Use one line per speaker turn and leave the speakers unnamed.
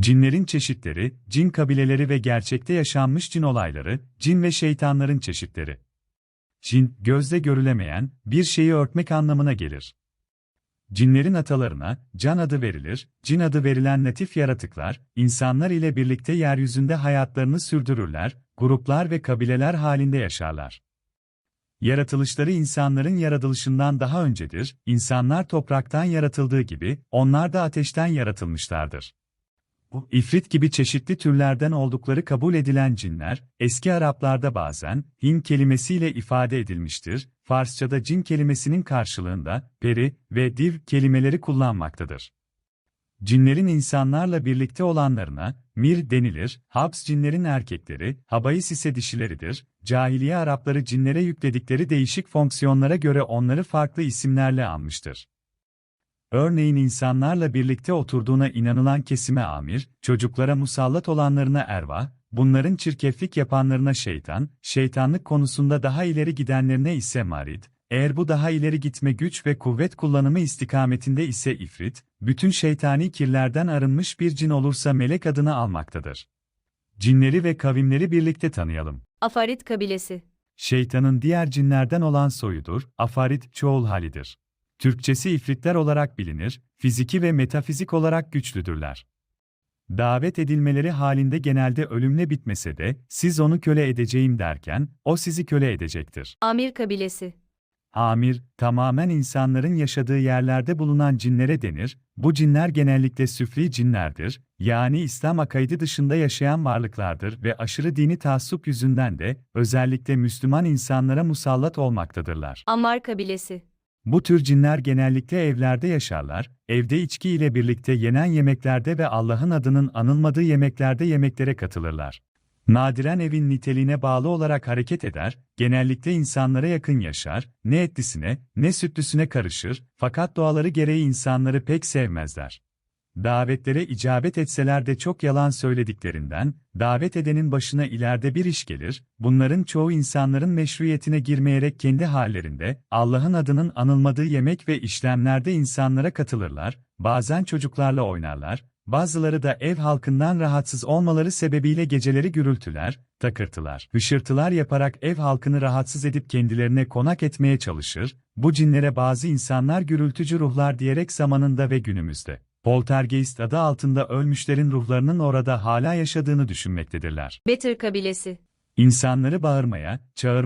Cinlerin çeşitleri, cin kabileleri ve gerçekte yaşanmış cin olayları, cin ve şeytanların çeşitleri. Cin, gözle görülemeyen, bir şeyi örtmek anlamına gelir. Cinlerin atalarına, can adı verilir, cin adı verilen natif yaratıklar, insanlar ile birlikte yeryüzünde hayatlarını sürdürürler, gruplar ve kabileler halinde yaşarlar. Yaratılışları insanların yaratılışından daha öncedir, insanlar topraktan yaratıldığı gibi, onlar da ateşten yaratılmışlardır. İfrit gibi çeşitli türlerden oldukları kabul edilen cinler, eski Araplarda bazen, hin kelimesiyle ifade edilmiştir, Farsçada cin kelimesinin karşılığında, peri ve div kelimeleri kullanmaktadır. Cinlerin insanlarla birlikte olanlarına, mir denilir, Habs cinlerin erkekleri, Habayis ise dişileridir, cahiliye Arapları cinlere yükledikleri değişik fonksiyonlara göre onları farklı isimlerle anmıştır. Örneğin insanlarla birlikte oturduğuna inanılan kesime amir, çocuklara musallat olanlarına ervah, bunların çirkeflik yapanlarına şeytan, şeytanlık konusunda daha ileri gidenlerine ise marid, eğer bu daha ileri gitme güç ve kuvvet kullanımı istikametinde ise ifrit, bütün şeytani kirlerden arınmış bir cin olursa melek adını almaktadır. Cinleri ve kavimleri birlikte tanıyalım.
Afarit kabilesi.
Şeytanın diğer cinlerden olan soyudur, afarit çoğul halidir. Türkçesi ifritler olarak bilinir, fiziki ve metafizik olarak güçlüdürler. Davet edilmeleri halinde genelde ölümle bitmese de, siz onu köle edeceğim derken, o sizi köle edecektir.
Amir kabilesi.
Amir, tamamen insanların yaşadığı yerlerde bulunan cinlere denir, bu cinler genellikle süfli cinlerdir, yani İslam akaidi dışında yaşayan varlıklardır ve aşırı dini taassup yüzünden de, özellikle Müslüman insanlara musallat olmaktadırlar.
Ammar kabilesi.
Bu tür cinler genellikle evlerde yaşarlar, evde içki ile birlikte yenen yemeklerde ve Allah'ın adının anılmadığı yemeklerde yemeklere katılırlar. Nadiren evin niteliğine bağlı olarak hareket eder, genellikle insanlara yakın yaşar, ne etlisine, ne sütlüsüne karışır, fakat doğaları gereği insanları pek sevmezler. Davetlere icabet etseler de çok yalan söylediklerinden, davet edenin başına ileride bir iş gelir, bunların çoğu insanların meşruiyetine girmeyerek kendi hallerinde, Allah'ın adının anılmadığı yemek ve işlemlerde insanlara katılırlar, bazen çocuklarla oynarlar, bazıları da ev halkından rahatsız olmaları sebebiyle geceleri gürültüler, takırtılar, hışırtılar yaparak ev halkını rahatsız edip kendilerine konak etmeye çalışır, bu cinlere bazı insanlar gürültücü ruhlar diyerek zamanında ve günümüzde. Poltergeist adı altında ölmüşlerin ruhlarının orada hala yaşadığını düşünmektedirler.
Betir kabilesi.
İnsanları bağırmaya, çağırmaya,